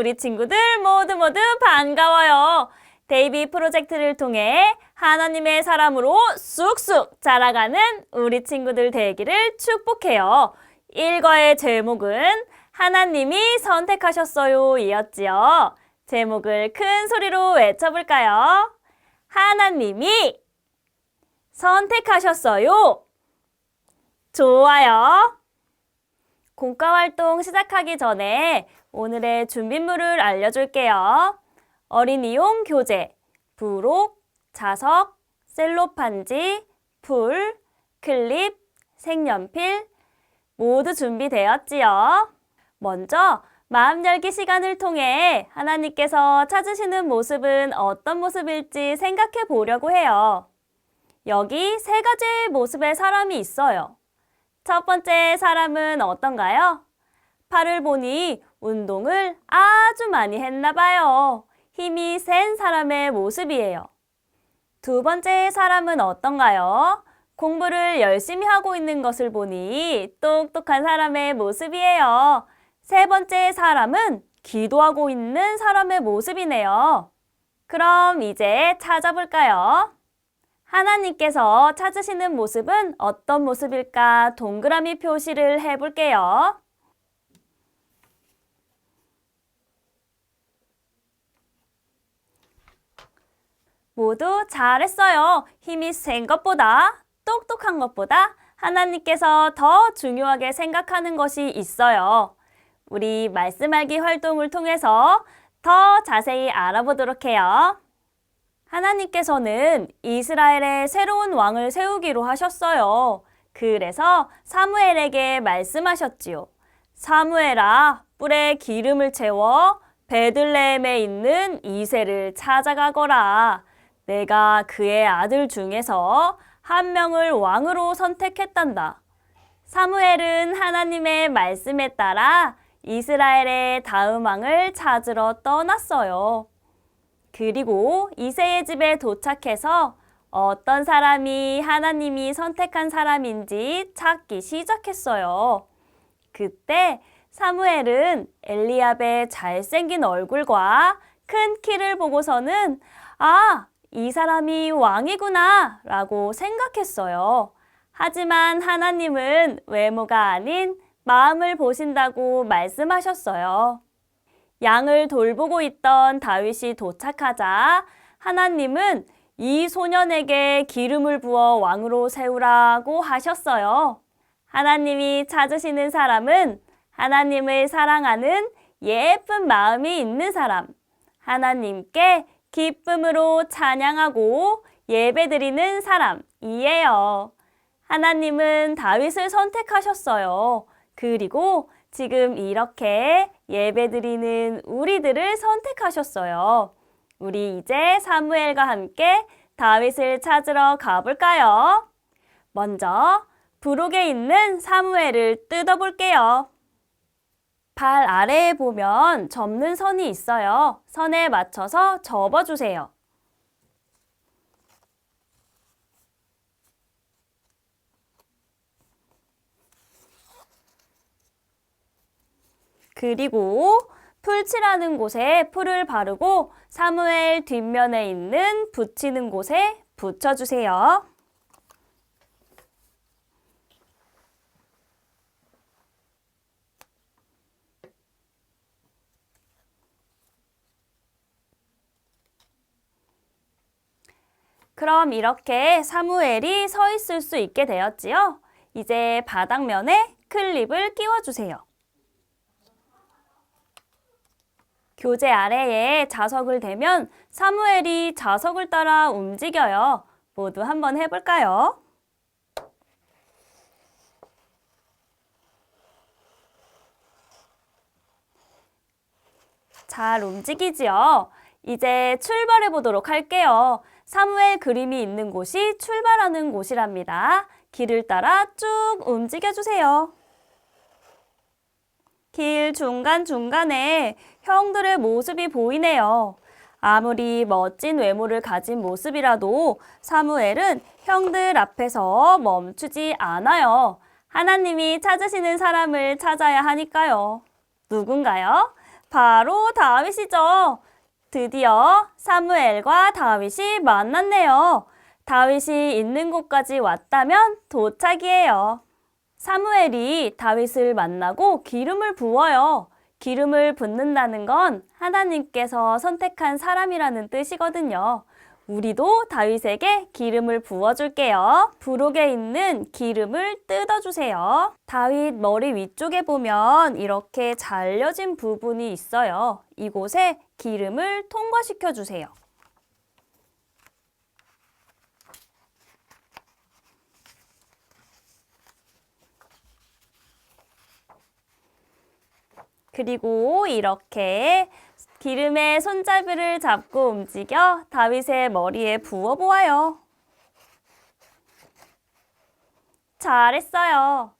우리 친구들 모두 모두 반가워요. 데이비 프로젝트를 통해 하나님의 사람으로 쑥쑥 자라가는 우리 친구들 되기를 축복해요. 일과의 제목은 하나님이 선택하셨어요 이었지요. 제목을 큰 소리로 외쳐볼까요? 하나님이 선택하셨어요. 좋아요. 공과 활동 시작하기 전에 오늘의 준비물을 알려줄게요. 어린이용 교재, 부록, 자석, 셀로판지, 풀, 클립, 색연필 모두 준비되었지요. 먼저 마음 열기 시간을 통해 하나님께서 찾으시는 모습은 어떤 모습일지 생각해 보려고 해요. 여기 세 가지의 모습의 사람이 있어요. 첫 번째 사람은 어떤가요? 팔을 보니 운동을 아주 많이 했나 봐요. 힘이 센 사람의 모습이에요. 두 번째 사람은 어떤가요? 공부를 열심히 하고 있는 것을 보니 똑똑한 사람의 모습이에요. 세 번째 사람은 기도하고 있는 사람의 모습이네요. 그럼 이제 찾아볼까요? 하나님께서 찾으시는 모습은 어떤 모습일까 동그라미 표시를 해볼게요. 모두 잘했어요. 힘이 센 것보다, 똑똑한 것보다 하나님께서 더 중요하게 생각하는 것이 있어요. 우리 말씀 알기 활동을 통해서 더 자세히 알아보도록 해요. 하나님께서는 이스라엘의 새로운 왕을 세우기로 하셨어요. 그래서 사무엘에게 말씀하셨지요. 사무엘아, 뿔에 기름을 채워 베들레헴에 있는 이세를 찾아가거라. 내가 그의 아들 중에서 한 명을 왕으로 선택했단다. 사무엘은 하나님의 말씀에 따라 이스라엘의 다음 왕을 찾으러 떠났어요. 그리고 이세의 집에 도착해서 어떤 사람이 하나님이 선택한 사람인지 찾기 시작했어요. 그때 사무엘은 엘리압의 잘생긴 얼굴과 큰 키를 보고서는 아, 이 사람이 왕이구나 라고 생각했어요. 하지만 하나님은 외모가 아닌 마음을 보신다고 말씀하셨어요. 양을 돌보고 있던 다윗이 도착하자 하나님은 이 소년에게 기름을 부어 왕으로 세우라고 하셨어요. 하나님이 찾으시는 사람은 하나님을 사랑하는 예쁜 마음이 있는 사람, 하나님께 기쁨으로 찬양하고 예배드리는 사람이에요. 하나님은 다윗을 선택하셨어요. 그리고 지금 이렇게 예배드리는 우리들을 선택하셨어요. 우리 이제 사무엘과 함께 다윗을 찾으러 가볼까요? 먼저 부록에 있는 사무엘을 뜯어볼게요. 발 아래에 보면 접는 선이 있어요. 선에 맞춰서 접어주세요. 그리고 풀칠하는 곳에 풀을 바르고 사무엘 뒷면에 있는 붙이는 곳에 붙여주세요. 그럼 이렇게 사무엘이 서 있을 수 있게 되었지요. 이제 바닥면에 클립을 끼워주세요. 교재 아래에 자석을 대면 사무엘이 자석을 따라 움직여요. 모두 한번 해볼까요? 잘 움직이지요? 이제 출발해 보도록 할게요. 사무엘 그림이 있는 곳이 출발하는 곳이랍니다. 길을 따라 쭉 움직여 주세요. 길 중간중간에 형들의 모습이 보이네요. 아무리 멋진 외모를 가진 모습이라도 사무엘은 형들 앞에서 멈추지 않아요. 하나님이 찾으시는 사람을 찾아야 하니까요. 누군가요? 바로 다윗이죠. 드디어 사무엘과 다윗이 만났네요. 다윗이 있는 곳까지 왔다면 도착이에요. 사무엘이 다윗을 만나고 기름을 부어요. 기름을 붓는다는 건 하나님께서 선택한 사람이라는 뜻이거든요. 우리도 다윗에게 기름을 부어줄게요. 부록에 있는 기름을 뜯어주세요. 다윗 머리 위쪽에 보면 이렇게 잘려진 부분이 있어요. 이곳에 기름을 통과시켜 주세요. 그리고 이렇게 기름의 손잡이를 잡고 움직여 다윗의 머리에 부어 보아요. 잘했어요.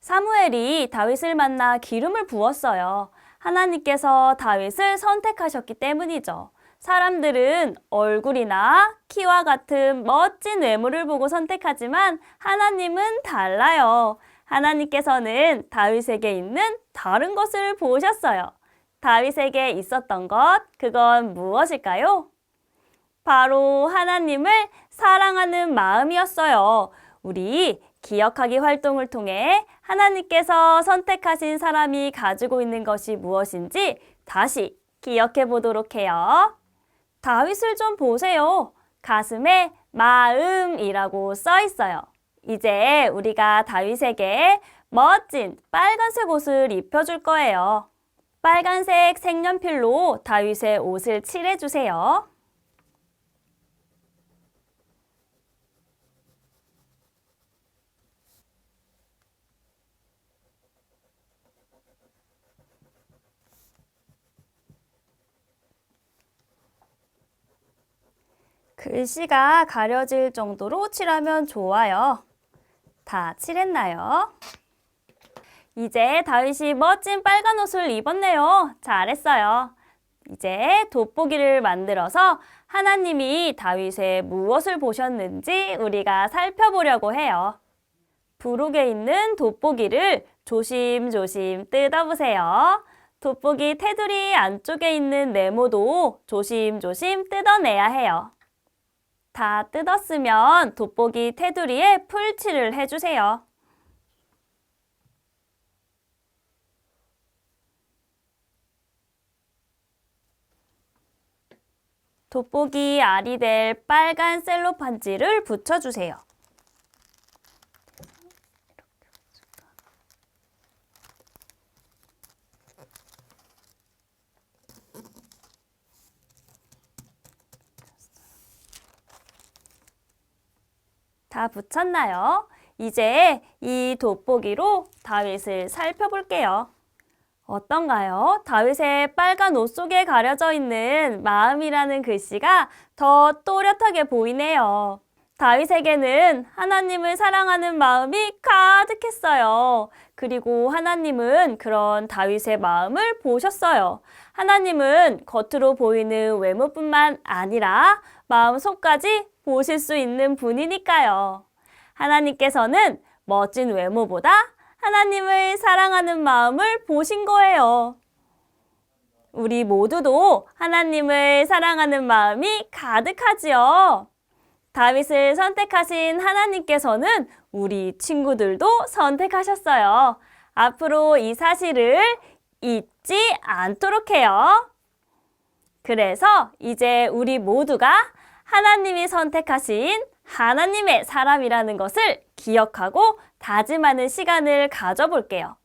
사무엘이 다윗을 만나 기름을 부었어요. 하나님께서 다윗을 선택하셨기 때문이죠. 사람들은 얼굴이나 키와 같은 멋진 외모를 보고 선택하지만 하나님은 달라요. 하나님께서는 다윗에게 있는 다른 것을 보셨어요. 다윗에게 있었던 것, 그건 무엇일까요? 바로 하나님을 사랑하는 마음이었어요. 우리 기억하기 활동을 통해 하나님께서 선택하신 사람이 가지고 있는 것이 무엇인지 다시 기억해 보도록 해요. 다윗을 좀 보세요. 가슴에 마음이라고 써 있어요. 이제 우리가 다윗에게 멋진 빨간색 옷을 입혀줄 거예요. 빨간색 색연필로 다윗의 옷을 칠해주세요. 글씨가 가려질 정도로 칠하면 좋아요. 다 칠했나요? 이제 다윗이 멋진 빨간 옷을 입었네요. 잘했어요. 이제 돋보기를 만들어서 하나님이 다윗의 무엇을 보셨는지 우리가 살펴보려고 해요. 부록에 있는 돋보기를 조심조심 뜯어보세요. 돋보기 테두리 안쪽에 있는 네모도 조심조심 뜯어내야 해요. 다 뜯었으면 돋보기 테두리에 풀칠을 해주세요. 돋보기 알이 될 빨간 셀로판지를 붙여주세요. 다 붙였나요? 이제 이 돋보기로 다윗을 살펴볼게요. 어떤가요? 다윗의 빨간 옷 속에 가려져 있는 마음이라는 글씨가 더 또렷하게 보이네요. 다윗에게는 하나님을 사랑하는 마음이 가득했어요. 그리고 하나님은 그런 다윗의 마음을 보셨어요. 하나님은 겉으로 보이는 외모뿐만 아니라 마음 속까지 보실 수 있는 분이니까요. 하나님께서는 멋진 외모보다 하나님을 사랑하는 마음을 보신 거예요. 우리 모두도 하나님을 사랑하는 마음이 가득하지요. 다윗을 선택하신 하나님께서는 우리 친구들도 선택하셨어요. 앞으로 이 사실을 잊지 않도록 해요. 그래서 이제 우리 모두가 하나님이 선택하신 하나님의 사람이라는 것을 기억하고 다짐하는 시간을 가져볼게요.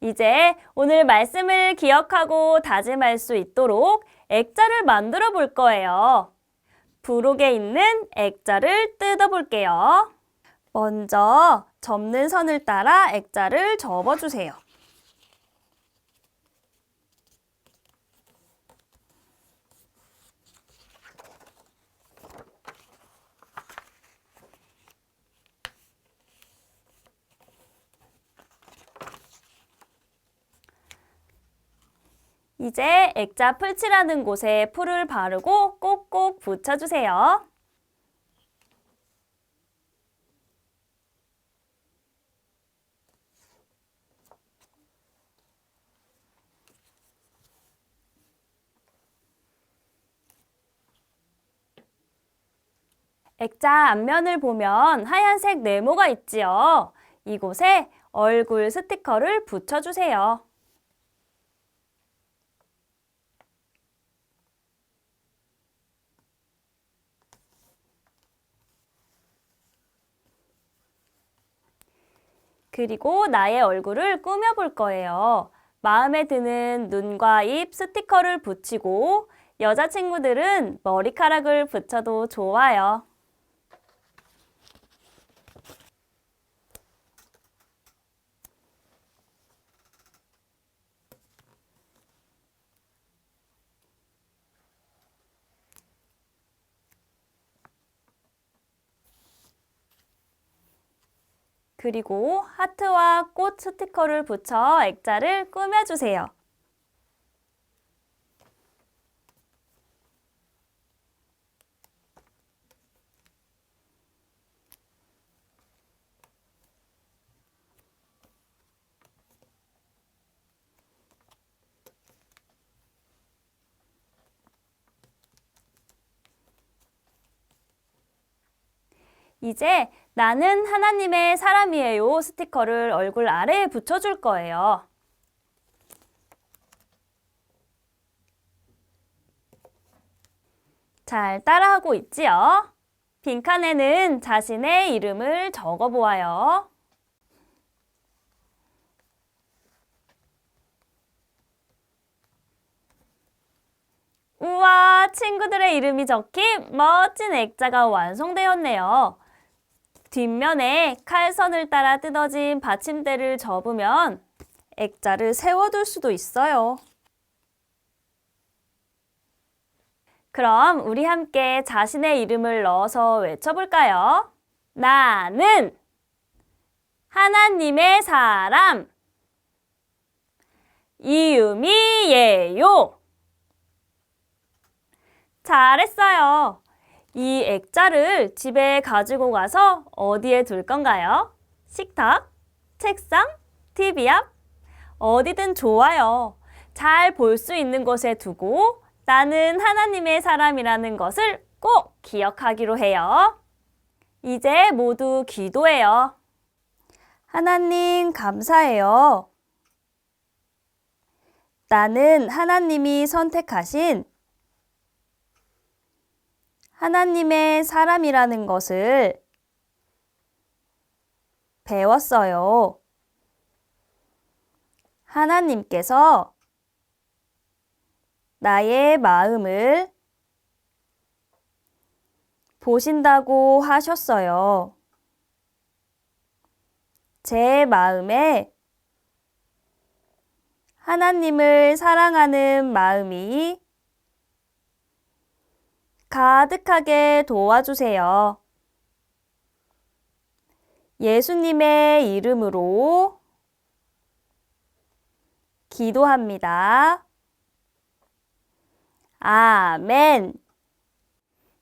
이제 오늘 말씀을 기억하고 다짐할 수 있도록 액자를 만들어 볼 거예요. 부록에 있는 액자를 뜯어 볼게요. 먼저 접는 선을 따라 액자를 접어 주세요. 이제 액자 풀칠하는 곳에 풀을 바르고 꼭꼭 붙여주세요. 액자 앞면을 보면 하얀색 네모가 있지요. 이곳에 얼굴 스티커를 붙여주세요. 그리고 나의 얼굴을 꾸며볼 거예요. 마음에 드는 눈과 입 스티커를 붙이고 여자친구들은 머리카락을 붙여도 좋아요. 그리고 하트와 꽃 스티커를 붙여 액자를 꾸며주세요. 이제 나는 하나님의 사람이에요 스티커를 얼굴 아래에 붙여줄 거예요. 잘 따라하고 있지요? 빈칸에는 자신의 이름을 적어 보아요. 우와, 친구들의 이름이 적힌 멋진 액자가 완성되었네요. 뒷면에 칼선을 따라 뜯어진 받침대를 접으면 액자를 세워둘 수도 있어요. 그럼 우리 함께 자신의 이름을 넣어서 외쳐볼까요? 나는 하나님의 사람 이음이예요. 잘했어요. 이 액자를 집에 가지고 가서 어디에 둘 건가요? 식탁, 책상, TV 앞? 어디든 좋아요. 잘 볼 수 있는 곳에 두고 나는 하나님의 사람이라는 것을 꼭 기억하기로 해요. 이제 모두 기도해요. 하나님, 감사해요. 나는 하나님이 선택하신 하나님의 사람이라는 것을 배웠어요. 하나님께서 나의 마음을 보신다고 하셨어요. 제 마음에 하나님을 사랑하는 마음이 가득하게 도와주세요. 예수님의 이름으로 기도합니다. 아멘.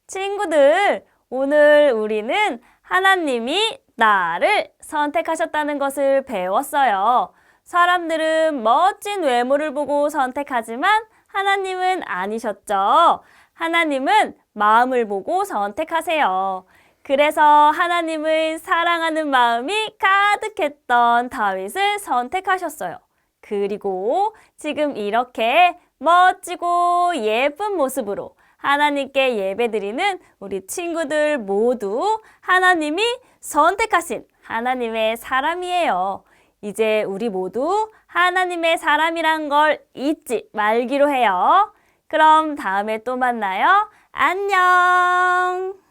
친구들, 오늘 우리는 하나님이 나를 선택하셨다는 것을 배웠어요. 사람들은 멋진 외모를 보고 선택하지만 하나님은 아니셨죠. 하나님은 마음을 보고 선택하세요. 그래서 하나님을 사랑하는 마음이 가득했던 다윗을 선택하셨어요. 그리고 지금 이렇게 멋지고 예쁜 모습으로 하나님께 예배드리는 우리 친구들 모두 하나님이 선택하신 하나님의 사람이에요. 이제 우리 모두 하나님의 사람이란 걸 잊지 말기로 해요. 그럼 다음에 또 만나요. 안녕!